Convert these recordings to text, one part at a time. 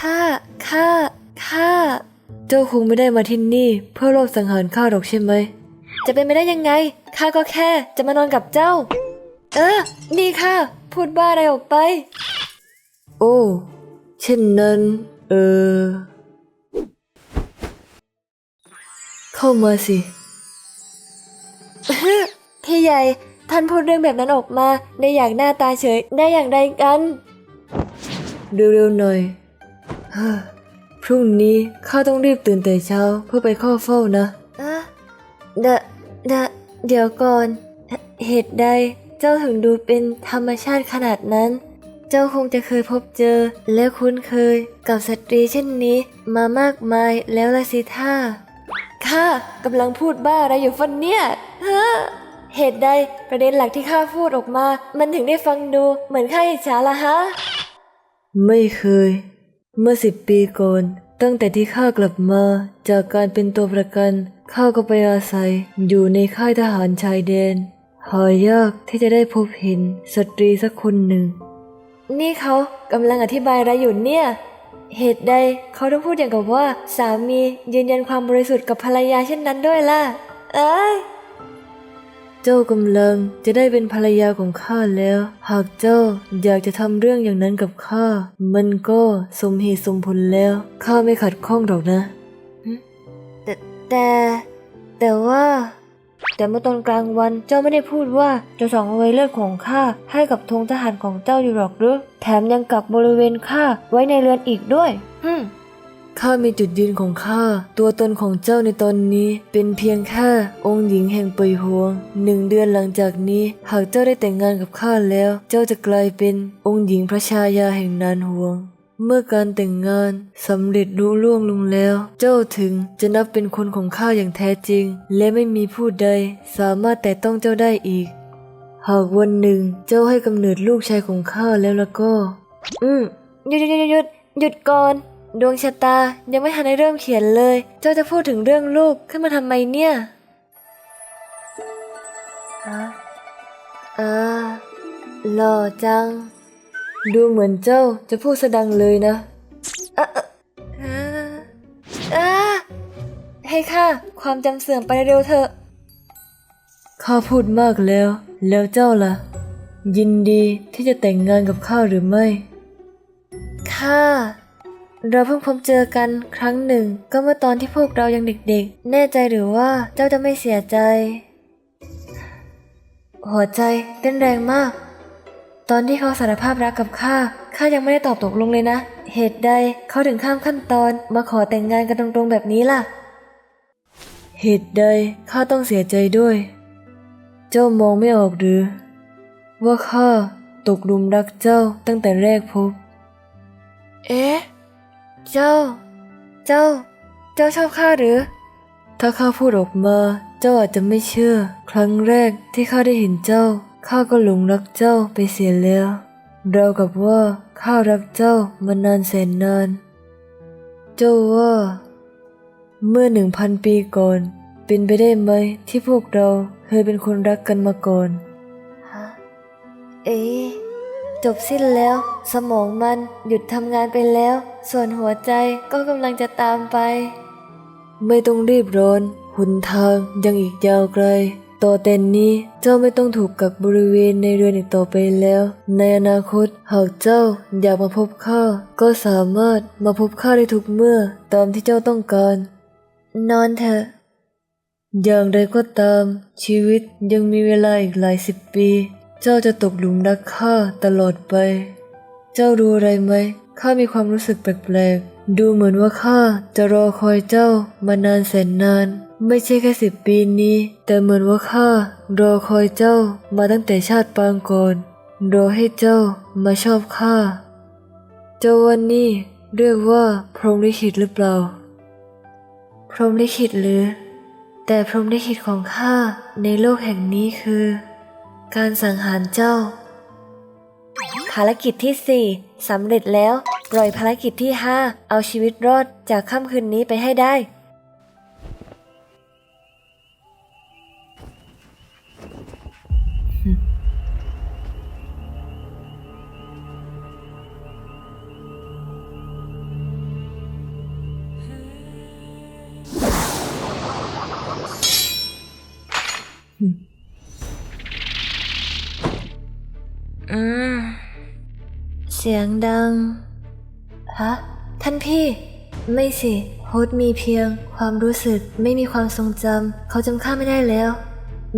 ข้าข้าข้าเจ้าคงไม่ได้มาที่นี่ เพื่อรอบสังหารข้าหรอกใช่ไหม จะเป็นไปได้ยังไงข้าก็แค่จะมานอนกับเจ้า เออ นี่ค่ะ พูดบ้าอะไรออกไป โอ้เช่นนั้น เออ เข้ามาสิ พี่ใหญ่ ท่านพูดเรื่องแบบนั้นออกมา ได้อย่างหน้าตาเฉยได้อย่างไรกัน เร็วๆหน่อยเฮ้อ พรุ่งนี้ข้าต้องรีบตื่นแต่เช้าเพื่อไปเข้าเฝ้านะอะเดะเดะเดี๋ยวก่อนเหเหตุใดเจ้าถึงดูเป็นธรรมชาติขนาดนั้น เจ้าคงจะเคยพบเจอและคุ้นเคยกับสตรีเช่นนี้มามากมายแล้วละสิท่าข้ากำลังพูดบ้าอะไรอยู่ฟันเนี่ยฮะเหตุใดประเด็นหลักที่ข้าพูดออกมา มันถึงได้ฟังดูเหมือนข้าอิจฉาละฮะ ไม่เคย เมื่อสิบปีก่อน ตั้งแต่ที่ข้ากลับมา จากการเป็นตัวประกัน ข้าก็ไปอาศัย อยู่ในค่ายทหารชายแดน หายากที่จะได้พบเห็นสตรีสักคนหนึ่ง นี่เขากำลังอธิบายอะไรอยู่เนี่ย เหตุใดเขาต้องพูดอย่างกับว่า สามียืนยันความบริสุทธิ์กับภรรยาเช่นนั้นด้วยล่ะ เอ้ย เจ้ากำลังจะได้เป็นภรรยาของข้าแล้ว หากเจ้าอยากจะทำเรื่องอย่างนั้นกับข้า มันก็สมเหตุสมผลแล้ว ข้าไม่ขัดข้องหรอกนะหึแต่แต่ แต่ว่า แต่เมื่อตอนกลางวันเจ้าไม่ได้พูดว่าจะส่องเอาไว้เลือดของข้าให้กับธงทหารของเจ้าอยู่หรอกหรือ แถมยังกักบริเวณข้าไว้ในเรือนอีกด้วยฮึม ข้ามีจุดยืนของข้า ตัวตนของเจ้าในตอนนี้ เป็นเพียงแค่องค์หญิงแห่งปยหวงหนึ่งเดือนหลังจากนี้ หากเจ้าได้แต่งงานกับข้าแล้ว เจ้าจะกลายเป็นองค์หญิงพระชายาแห่งนานหวง เมื่อการแต่งงานสำเร็จลุล่วงลงแล้ว เจ้าถึงจะนับเป็นคนของข้าอย่างแท้จริง และไม่มีผู้ใดสามารถแต่ต้องเจ้าได้อีก หากวันหนึ่งเจ้าให้กำเนิดลูกชายของข้าแล้วแล้วก็ อืมหยุดหยุดหยุดหยุดหยุดก่อน ดวงชะตายังไม่ทันได้เริ่มเขียนเลย เจ้าจะพูดถึงเรื่องลูกขึ้นมาทำไมเนี่ยฮะอ่าหล่อจัง ดูเหมือนเจ้าจะพูดสะดังเลยนะอะอะอะอะให้ข้าความจำเสื่อมไปเร็วเถอะข้าพูดมากแล้ว แล้วเจ้าล่ะ ยินดีที่จะแต่งงานกับข้าหรือไม่ข้า เราเพิ่งพบเจอกันครั้งหนึ่ง ก็เมื่อตอนที่พวกเรายังเด็กๆ แน่ใจหรือว่าเจ้าจะไม่เสียใจ หัวใจเต้นแรงมาก ตอนที่เขาสารภาพรักกับข้าข้ายังไม่ได้ตอบตกลงเลยนะ เหตุใดเขาถึงข้ามขั้นตอนมาขอแต่งงานกันตรงๆแบบนี้ล่ะ เหตุใดข้าต้องเสียใจด้วย เจ้ามองไม่ออกหรือ ว่าข้าตกลุมรักเจ้าตั้งแต่แรกพบ เอ๊ะ เจ้า เจ้า เจ้าชอบข้าหรือ ถ้าข้าพูดออกมา เจ้าอาจจะไม่เชื่อ ครั้งแรกที่ข้าได้เห็นเจ้า ข้าก็หลงรักเจ้าไปเสียแล้วเราวกับว่าข้ารักเจ้ามานานแสนนาน เจ้าว่า เมื่อหนึ่งพันปีก่อน เป็นไปได้ไหมที่พวกเราเคยเป็นคนรักกันมาก่อน ฮะ เอ๊ะ จบสิ้นแล้ว สมองมันหยุดทำงานไปแล้ว ส่วนหัวใจก็กำลังจะตามไป ไม่ต้องรีบร้อนหนทางยังอีกยาวไกล ต่อแต่นี้เจ้าไม่ต้องถูกกักบริเวณในเรือนอีกต่อไปแล้ว ในอนาคตหากเจ้าอยากมาพบข้าก็สามารถมาพบข้าได้ทุกเมื่อตามที่เจ้าต้องการ นอนเถอะอย่างไรก็ตาม ชีวิตยังมีเวลาอีกหลายสิบปี เจ้าจะตกหลุมรักข้าตลอดไป เจ้ารู้อะไรไหม ข้ามีความรู้สึกแปลกๆ ดูเหมือนว่าข้าจะรอคอยเจ้ามานานแสนนาน ไม่ใช่แค่สิบปีนี้ แต่เหมือนว่าข้ารอคอยเจ้ามาตั้งแต่ชาติปางก่อน รอให้เจ้ามาชอบข้า เจ้าวันนี้เรียกว่าพรหมลิขิตหรือเปล่า พรหมลิขิตหรือ แต่พรหมลิขิตของข้าในโลกแห่งนี้คือ การสังหารเจ้า ภารกิจที่ 4สำเร็จแล้ว ปล่อยภารกิจที่ 5 เอาชีวิตรอดจากค่ำคืนนี้ไปให้ได้ สียงดัง ฮะ ท่านพี่ ไม่สิ โฮสมีเพียง ความรู้สึกไม่มีความทรงจำ เขาจำข้าไม่ได้แล้ว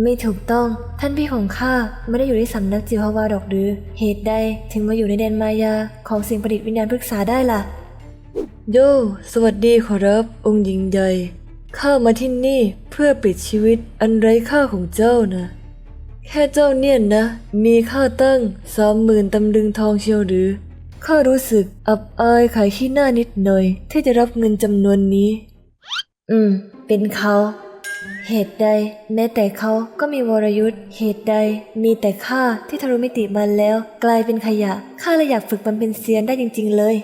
ไม่ถูกต้อง ท่านพี่ของข้าไม่ได้อยู่ในสำนักจิวฮาวาดอกหรือ เหตุใดถึงมาอยู่ในแดนมายาของสิ่งประดิษฐ์วิญญาณพฤกษาได้ล่ะ โย สวัสดีขอรับองค์หญิงใหญ่ ข้ามาที่นี่เพื่อปิดชีวิตอันไร้ค่าของเจ้านะ แค่เจ้าเนี่ยนะ มีค่าตั้งสามหมื่นตำลึงทองเชียวหรือข้ารู้สึกอับอายขายขี้หน้านิดหน่อย ที่จะรับเงินจำนวนนี้ อืม เป็นเขา เหตุใด แม้แต่เขาก็มีวรยุทธ์ เหตุใด มีแต่ข้าที่ทะลุมิติมันแล้ว กลายเป็นขยะข้าเลยอยากฝึกมันเป็นเซียนได้จริง ๆ เลย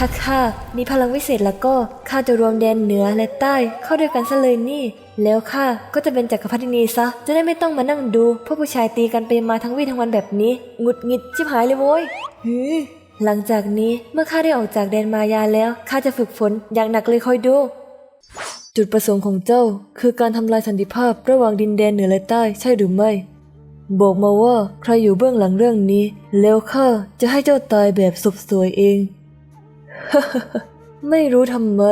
ถ้าข้ามีพลังวิเศษแล้วก็ข้าจะรวมแดนเหนือและใต้เข้าด้วยกันซะเลยนี่ แล้วข้าก็จะเป็นจักรพรรดินีซะ จะได้ไม่ต้องมานั่งดูพวกผู้ชายตีกันไปมาทั้งวี่ทั้งวันแบบนี้หงุดหงิดชิบหายเลยโว้ยฮือหลังจากนี้เมื่อข้าได้ออกจากแดนมายาแล้วข้าจะฝึกฝนอย่างหนักเลยคอยดู จุดประสงค์ของเจ้า คือการทำลายสันติภาพระหว่างดินแดนเหนือและใต้ใช่หรือไม่บอกมาว่าใครอยู่เบื้องหลังเรื่องนี้ แล้วข้าจะให้เจ้าตายแบบสบสวยเอง ไม่รู้ทำไม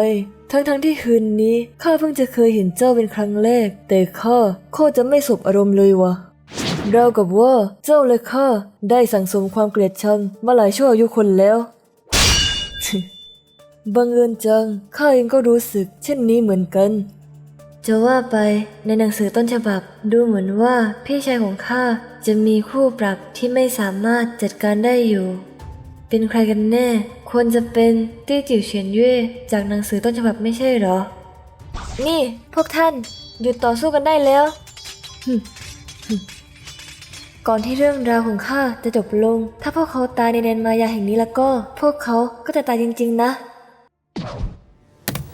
ทั้งๆทที่คืนนี้ข้าเพิ่งจะเคยเห็นเจ้าเป็นครั้งแรก แต่ข้าโคตรจะไม่สบอารมณ์เลยวะเราวกับว่าเจ้าและข้าได้สั่งสมความเกลียดชังมาหลายชั่วอายุคนแล้วบังเอิญจังข้าเองก็รู้สึก เช่นนี้เหมือนกันจะว่าไปในหนังสือต้นฉบับดูเหมือนว่าพี่ชายของข้าจะมีคู่ปรับที่ไม่สามารถจัดการได้อยู่ เป็นใครกันแน่ ควรจะเป็นตี้จิ๋วเฉียนเย่จากหนังสือต้นฉบับไม่ใช่หรอ นี่พวกท่านหยุดต่อสู้กันได้แล้ว ก่อนที่เรื่องราวของข้าจะจบลง ถ้าพวกเขาตายในแดนมายาแห่งนี้แล้วก็ พวกเขาก็จะตายจริง ๆ นะ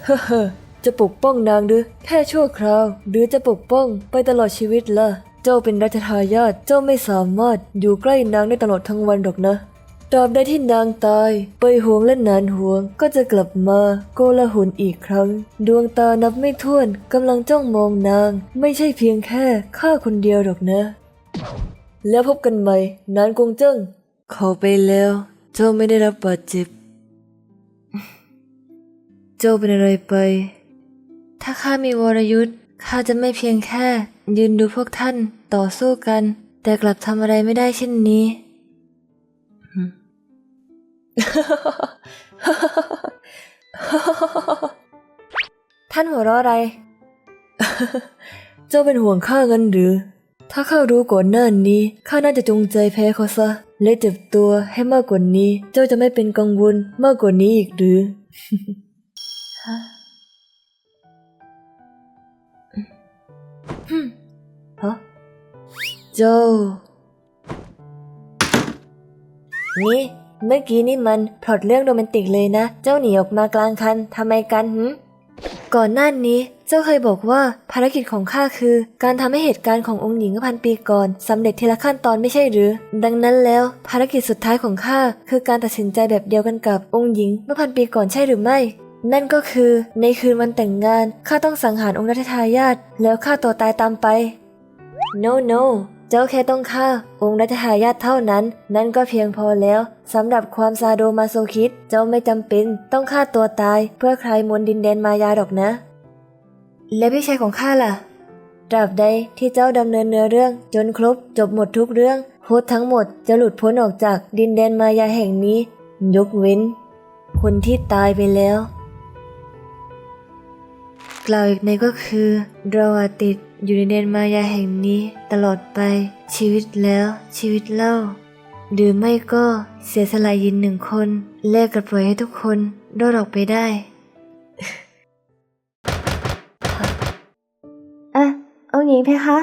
เฮ้อจะปกป้องนางหรือแค่ชั่วคราว หรือจะปกป้องไปตลอดชีวิตล่ะ เจ้าเป็นรัชทายาทเจ้าไม่สามารถอยู่ใกล้นางได้ตลอดทั้งวันหรอกนะ ตราบใดที่นางตายไปห่วงและนานห่วงก็จะกลับมาโกลาหลอีกครั้ง ดวงตานับไม่ถ้วนกำลังจ้องมองนาง ไม่ใช่เพียงแค่ข้าคนเดียวหรอกนะ แล้วพบกันใหม่ นานกงเจิ้งเขาไปแล้ว เจ้าไม่ได้รับบาดเจ็บ เจ้าเป็นอะไรไป ถ้าข้ามีวรยุทธ์ข้าจะไม่เพียงแค่ ยืนดูพวกท่านต่อสู้กัน แต่กลับทำอะไรไม่ได้เช่นนี้ ท่านหัวเราะอะไร เจ้าเป็นห่วงข้างันหรือ ถ้าข้ารู้ก่อนหน้านี้ ข้าน่าจะจงใจแพ้เขาซะและเจ็บตัวให้มากกว่านี้ เจ้าจะไม่เป็นกังวลมากกว่านี้อีกหรือ ฮะเจ้า นี่ เมื่อกี้นี่มันพล็อตเรื่องโรแมนติกเลยนะ เจ้าหนีออกมากลางคันทำไมกันหืก่อนหน้านี้เจ้าเคยบอกว่าภารกิจของข้าคือ การทำให้เหตุการณ์ขององค์หญิงเมื่อพันปีก่อนสำเร็จทีละขั้นตอนไม่ใช่หรือ ดังนั้นแล้วภารกิจสุดท้ายของข้าคือการตัดสินใจแบบเดียวกันกับองค์หญิงเมื่อพันปีก่อนใช่หรือไม่ นั่นก็คือ ในคืนวันแต่งงานข้าต้องสังหารองค์รัชทายาทแล้วฆ่าตัวตายตามไป no no เจ้าแค่ต้องฆ่า องค์รัชทายาทเท่านั้น นั่นก็เพียงพอแล้วสำหรับความซาโดมาโซคิด เจ้าไม่จำเป็นต้องฆ่าตัวตาย เพื่อใครมนดินแดนมายาดอกนะ และพี่ชายของข้าล่ะตราบใดที่เจ้าดำเนินเนื้อเรื่อง จนครบจบหมดทุกเรื่องโฮสทั้งหมดจะหลุดพ้นออกจากดินแดนมายาแห่งนี้ ยกเว้น คนที่ตายไปแล้ว กล่าวอีกในก็คือเราอาจติด อยู่ในแดนมายาแห่งนี้ตลอดไป ชีวิตแล้วชีวิตเล่า หรือไม่ก็เสียสละยินหนึ่งคนแลกกับปล่อยให้ทุกคนรอดออกไปได้อะองค์หญิงเพคะ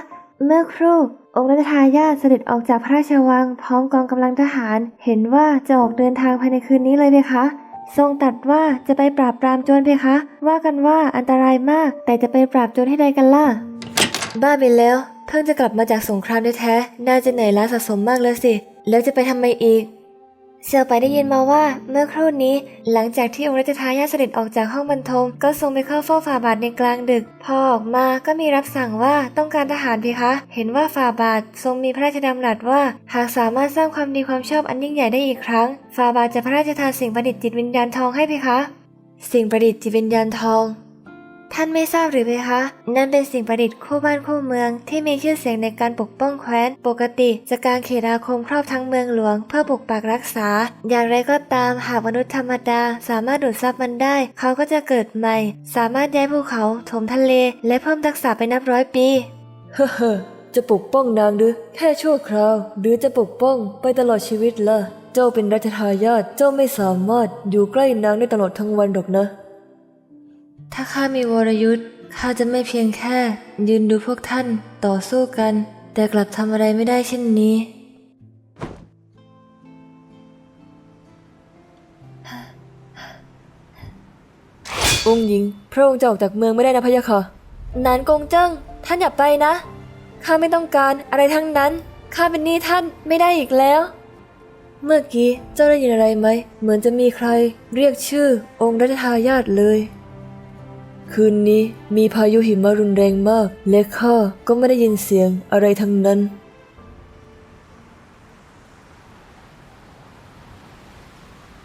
เมื่อครู่องค์รัชทายาทเสด็จออกจากพระราชวัง พร้อมกองกำลังทหาร เห็นว่าจะออกเดินทางภายในคืนนี้เลยเพคะ ทรงตัดว่าจะไปปราบปรามโจรเพคะ ว่ากันว่าอันตรายมาก แต่จะไปปราบโจรให้ใดกันล่ะ บ้าไปแล้ว เพิ่งจะกลับมาจากสงครามแท้ๆ น่าจะเหนื่อยล้าสะสมมากแล้วสิ แล้วจะไปทำไมอีกเสี่ยวไปได้ยินมาว่าเมื่อครู่นี้ หลังจากที่องค์รัชทายาทเสด็จออกจากห้องบรรทม ก็ทรงไปเข้าเฝ้าฝ่าบาทในกลางดึก พอออกมาก็มีรับสั่งว่าต้องการทหารเพคะ เห็นว่าฝ่าบาททรงมีพระราชดำรัสว่า หากสามารถสร้างความดีความชอบอันยิ่งใหญ่ได้อีกครั้ง ฝ่าบาทจะพระราชทานสิ่งประดิษฐ์จิตวิญญาณทองให้เพคะ สิ่งประดิษฐ์จิตวิญญาณทอง ท่านไม่ทราบหรือเพคะ นั่นเป็นสิ่งประดิษฐ์คู่บ้านคู่เมือง ที่มีชื่อเสียงในการปกป้องแคว้น ปกติจะการเขตอาคมครอบทั้งเมืองหลวง เพื่อปกปักรักษา อย่างไรก็ตามหากมนุษย์ธรรมดา สามารถดูดซับมันได้ เขาก็จะเกิดใหม่ สามารถย้ายภูเขาถมทะเล และเพิ่มทักษะไปนับร้อยปีเฮ้อจะปกป้องนางหรือแค่ชั่วคราว หรือจะปกป้องไปตลอดชีวิตล่ะ เจ้าเป็นรัชทายาทเจ้าไม่สามารถอยู่ใกล้นางได้ตลอดทั้งวันหรอกนะ ถ้าข้ามีวรยุทธ์ข้าจะไม่เพียงแค่ ยืนดูพวกท่านต่อสู้กัน แต่กลับทำอะไรไม่ได้เช่นนี้ องค์หญิง พระองค์จะออกจากเมืองไม่ได้นะพะยะค่ะนานกงเจิ้งท่านอย่าไปนะ ข้าไม่ต้องการอะไรทั้งนั้น ข้าเป็นหนี้ท่านไม่ได้อีกแล้ว เมื่อกี้เจ้าได้ยินอะไรไหม เหมือนจะมีใคร เรียกชื่อองค์รัชทายาทเลย คืนนี้มีพายุหิมะรุนแรงมากและข้าก็ไม่ได้ยินเสียงอะไรทั้งนั้น